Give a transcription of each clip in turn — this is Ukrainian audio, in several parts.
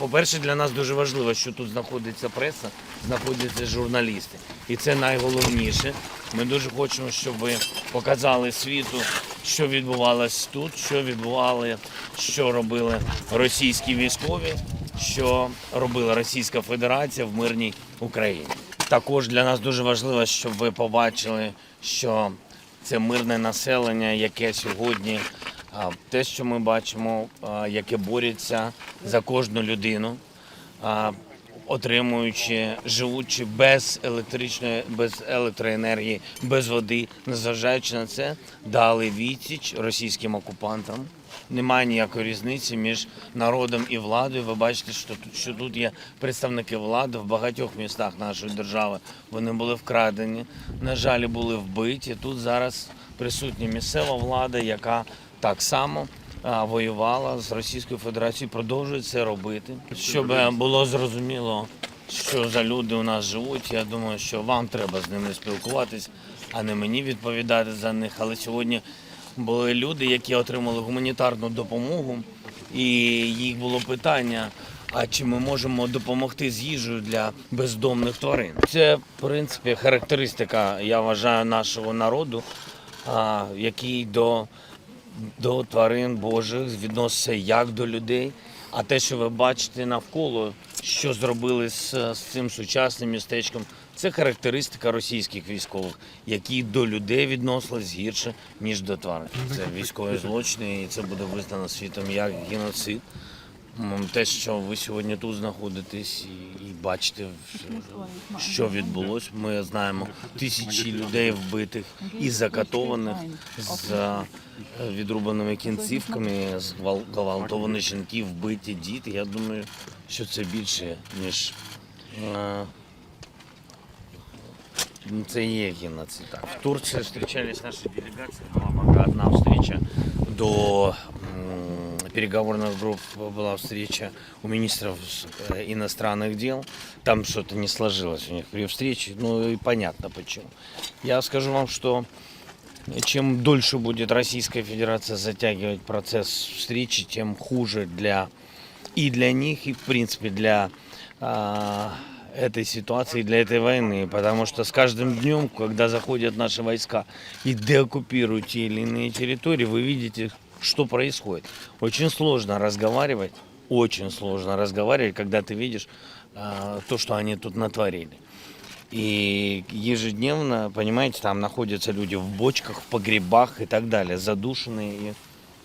По-перше, для нас дуже важливо, що тут знаходиться преса, знаходяться журналісти. І це найголовніше. Ми дуже хочемо, щоб ви показали світу, що відбувалось тут, що відбували, що робили російські військові, що робила Російська Федерація в мирній Україні. Також для нас дуже важливо, щоб ви побачили, що це мирне населення, яке сьогодні те, що ми бачимо, яке бореться за кожну людину, отримуючи, живучи без електричної, без електроенергії, без води, незважаючи на це, дали відсіч російським окупантам. Немає ніякої різниці між народом і владою. Ви бачите, що тут, що тут є представники влади в багатьох містах нашої держави. Вони були вкрадені, на жаль, були вбиті. Тут зараз присутня місцева влада, яка так само воювала з Російською Федерацією, продовжує це робити. Щоб е, було зрозуміло, що за люди у нас живуть. Я думаю, що вам треба з ними спілкуватись, а не мені відповідати за них. Але сьогодні були люди, які отримали гуманітарну допомогу, і їх було питання. А чи ми можемо допомогти з їжею для бездомних тварин? Це, в принципі, характеристика, я вважаю, нашого народу, який до, до тварин Божих відноситься як до людей. А те, що ви бачите навколо, що зробили з, з цим сучасним містечком, це характеристика російських військових, які до людей відносились гірше, ніж до тварин. Це військові злочини, і це буде визнано світом як геноцид. Те, що ви сьогодні тут знаходитесь і, і бачите, що відбулось. Ми знаємо тисячі людей вбитих і закатованих з е, відрубаними кінцівками, зґвал- зґвалтовані жінки, вбиті діти. Я думаю, що це більше, ніж е, це є геноцид. В Турции встречались наши делегации, была пока одна встреча до переговорных групп была встреча у министров с- э, иностранных дел. Там что-то не сложилось у них при встрече, ну и понятно почему. Я скажу вам, что чем дольше будет Российская Федерация затягивать процесс встречи, тем хуже для и для них, и в принципе для а, этой ситуации, для этой войны. Потому что с каждым днем, когда заходят наши войска и деоккупируют те или иные территории, вы видите, что происходит. Очень сложно разговаривать, очень сложно разговаривать, когда ты видишь а, то, что они тут натворили. И ежедневно, понимаете, там находятся люди в бочках, в погребах и так далее, задушенные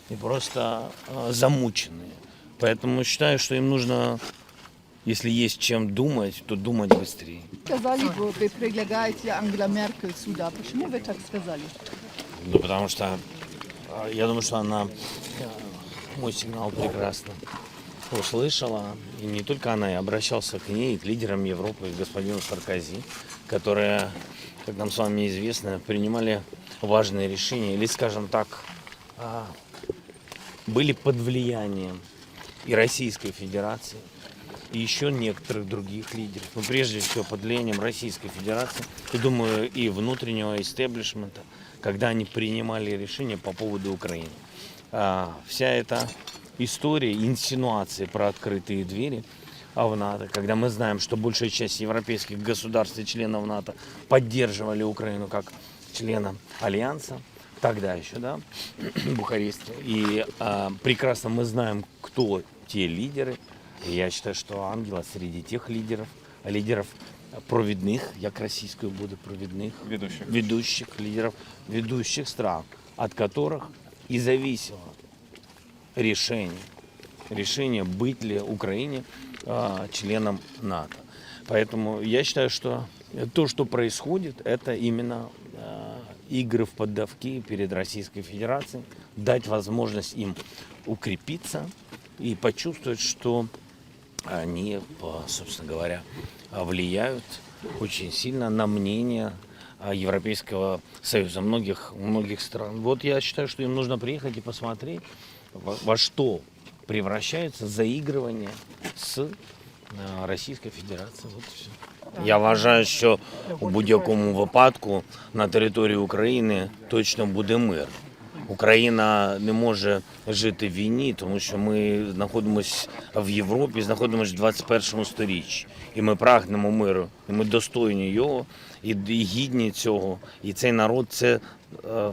и, и просто э, замученные. Поэтому считаю, что им нужно, если есть чем думать, то думать быстрее. Сказали, вы вы прилагаете Ангела Меркель сюда. Почему вы так сказали? Ну, потому что э, я думаю, что она э, мой сигнал прекрасно услышала. И не только она, я обращался к ней, к лидерам Европы, к господину Саркози, которые, как нам с вами известно, принимали важные решения, или, скажем так, а, были под влиянием и Российской Федерации, и еще некоторых других лидеров. Но прежде всего под влиянием Российской Федерации, и думаю, и внутреннего истеблишмента, когда они принимали решения по поводу Украины. А, вся эта история, инсинуации про открытые двери а в НАТО, когда мы знаем, что большая часть европейских государств и членов НАТО поддерживали Украину как члена Альянса, тогда еще, да, в Бухаресте. И а, прекрасно мы знаем, кто те лидеры. И я считаю, что Ангела среди тех лидеров, лидеров провідних, як російською буде провідних, Ведущих. ведущих лидеров, ведущих стран, от которых и зависело решение, решение быть ли Украине а, членом НАТО. Поэтому я считаю, что то, что происходит, это именно а, игры в поддавки перед Российской Федерацией, дать возможность им укрепиться и почувствовать, что они, собственно говоря, влияют очень сильно на мнение Европейского Союза, многих, многих стран. Вот я считаю, что им нужно приехать и посмотреть, во, во что превращается заигрывание с а, Російською Федерацією. От все. Я вважаю, що у будь-якому випадку на території України точно буде мир. Україна не може жити в війні, тому що ми знаходимося в Європі, знаходимося в 21 сторіччі. І ми прагнемо миру, і ми достойні його, і, гідні цього. І цей народ це е,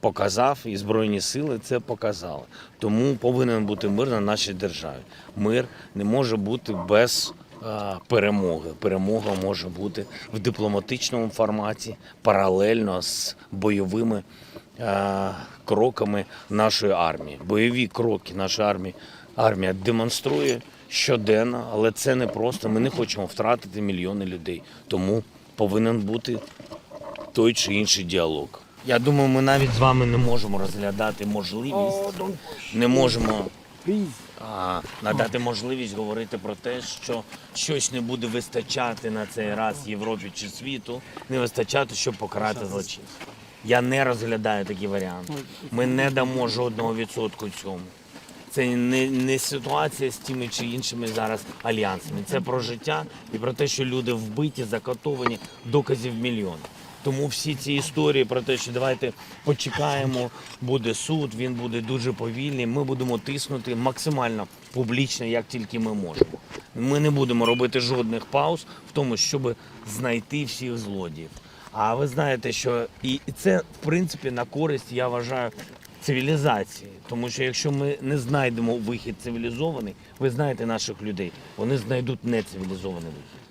показав, і Збройні сили це показали. Тому повинен бути мир на нашій державі. Мир не може бути без е, перемоги. Перемога може бути в дипломатичному форматі паралельно з бойовими кроками нашої армії. Бойові кроки нашої армії армія демонструє щоденно, але це не просто. Ми не хочемо втратити мільйони людей. Тому повинен бути той чи інший діалог. Я думаю, ми навіть з вами не можемо розглядати можливість, не можемо а, надати можливість говорити про те, що щось не буде вистачати на цей раз Європі чи світу, не вистачати, щоб покарати злочинців. Я не розглядаю такі варіанти. Ми не дамо жодного відсотку цьому. Це не, не ситуація з тими чи іншими зараз альянсами. Це про життя і про те, що люди вбиті, закатовані, доказів мільйон. Тому всі ці історії про те, що давайте почекаємо, буде суд, він буде дуже повільний. Ми будемо тиснути максимально публічно, як тільки ми можемо. Ми не будемо робити жодних пауз в тому, щоб знайти всіх злодіїв. А ви знаєте, що і це в принципі на користь, я вважаю, цивілізації. Тому що якщо ми не знайдемо вихід цивілізований, ви знаєте наших людей, вони знайдуть нецивілізований вихід.